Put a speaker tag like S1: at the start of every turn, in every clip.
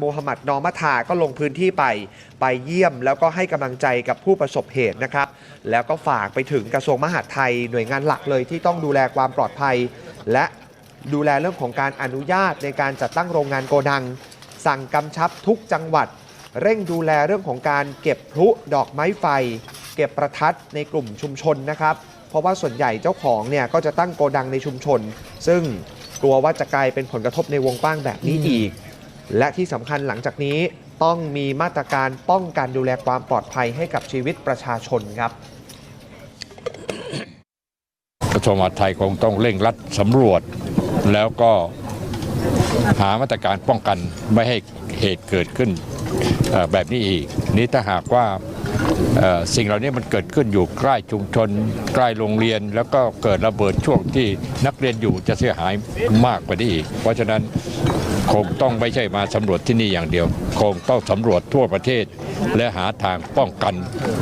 S1: โมฮัมหมัดนอมัทาก็ลงพื้นที่ไป ไปเยี่ยมแล้วก็ให้กำลังใจกับผู้ประสบเหตุนะครับ แล้วก็ฝากไปถึงกระทรวงมหาดไทยหน่วยงานหลักเลยที่ต้องดูแลความปลอดภัย และดูแลเรื่องของการอนุญาตในการจัดตั้งโรงงานโกดัง สั่งกำชับทุกจังหวัด เร่งดูแลเรื่องของการเก็บพลุดอกไม้ไฟ เก็บประทัดในกลุ่มชุมชนนะครับ เพราะว่าส่วนใหญ่เจ้าของเนี่ยก็จะตั้งโกดังในชุมชน ซึ่งกลัวว่าจะกลายเป็นผลกระทบในวงกว้างแบบนี้อีก และที่สำคัญหลังจากนี้ต้องมีมาตรการป้องกันดูแลความปลอดภัยให้กับชีวิตประชาชนครับ
S2: กระทรวงมหาดไทยคงต้องเร่งรัดสำรวจ แล้วก็หามาตรการป้องกันไม่ให้เหตุเกิดขึ้นแบบนี้อีก นี้ถ้าหากว่าสิ่งเหล่านี้มันเกิดขึ้นอยู่ใกล้ชุมชน ใกล้โรงเรียน แล้วก็เกิดระเบิดช่วงที่นักเรียนอยู่จะเสียหายมากกว่านี้อีก เพราะฉะนั้น คงต้องไม่ใช่มาสำรวจที่นี่อย่างเดียว คงต้องสำรวจทั่วประเทศ และหาทางป้องกัน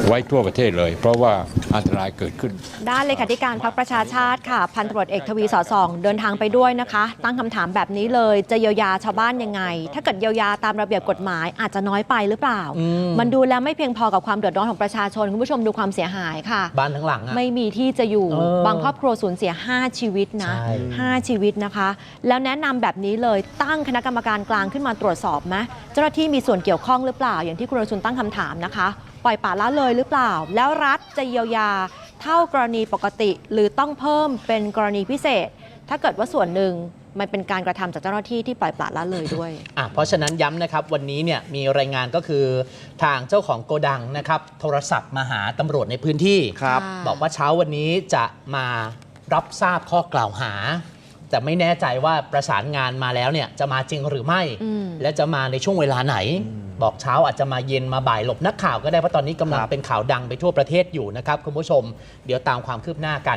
S2: ไว้ทั่วประเทศเลย เพราะว่าอันตรายเกิดขึ้น
S3: ด้านเลขาธิการพรรคประชาชาติค่ะ พันตำรวจเอกทวีสอดส่อง เดินทางไปด้วยนะคะ ตั้งคำถามแบบนี้เลยจะเยียวยาชาวบ้านยังไง ถ้าเกิดเยียวยาตามระเบียบกฎหมายอาจจะน้อยไปหรือเปล่า
S4: อืม
S3: มันดูแล้วไม่เพียงพอกับความเดือดร้อนของประชาชนคุณผู้ชมดูความเสียหายค่ะ
S4: บ้านทั้งหลังอะ
S3: ไม่มีที่จะอยู่
S4: เออ
S3: บางครอบครัวสูญเสีย 5 ชีวิตนะ
S4: ใช่
S3: 5 ชีวิตนะคะ แล้วแนะนำแบบนี้เลยตั้งคณะกรรมการกลางขึ้นมาตรวจสอบไหมเจ้าหน้าที่มีส่วนเกี่ยวข้องหรือเปล่า อย่างที่คุณรชุนตั้งคำถามนะคะ ปล่อยป่าละเลยหรือเปล่า แล้วรัฐจะเยียวยา เท่ากรณีปกติหรือต้องเพิ่มเป็นกรณีพิเศษ ถ้าเกิดว่าส่วนหนึ่งมันเป็นการกระทำจากเจ้าหน้าที่ที่ปล่อยปละละเลยด้วย
S4: อะเพราะฉะนั้นย้ำนะครับวันนี้เนี่ยมีรายงานก็คือทางเจ้าของโกดังนะครับโทรศัพท์มาหาตำรวจในพื้นที่
S1: ครับ
S3: ค่ะ
S4: บอกว่าเช้าวันนี้จะมารับทราบข้อกล่าวหา แต่ไม่แน่ใจว่าประสานงานมาแล้วเนี่ยจะมาจริงหรือไม่
S3: อืม
S4: และจะมาในช่วงเวลาไหน บอกเช้าอาจจะมาเย็นมาบ่ายหลบนักข่าวก็ได้เพราะตอนนี้กำลัง
S1: ครับ
S4: เป็นข่าวดังไปทั่วประเทศอยู่นะครับคุณผู้ชม เดี๋ยวตามความคืบหน้ากัน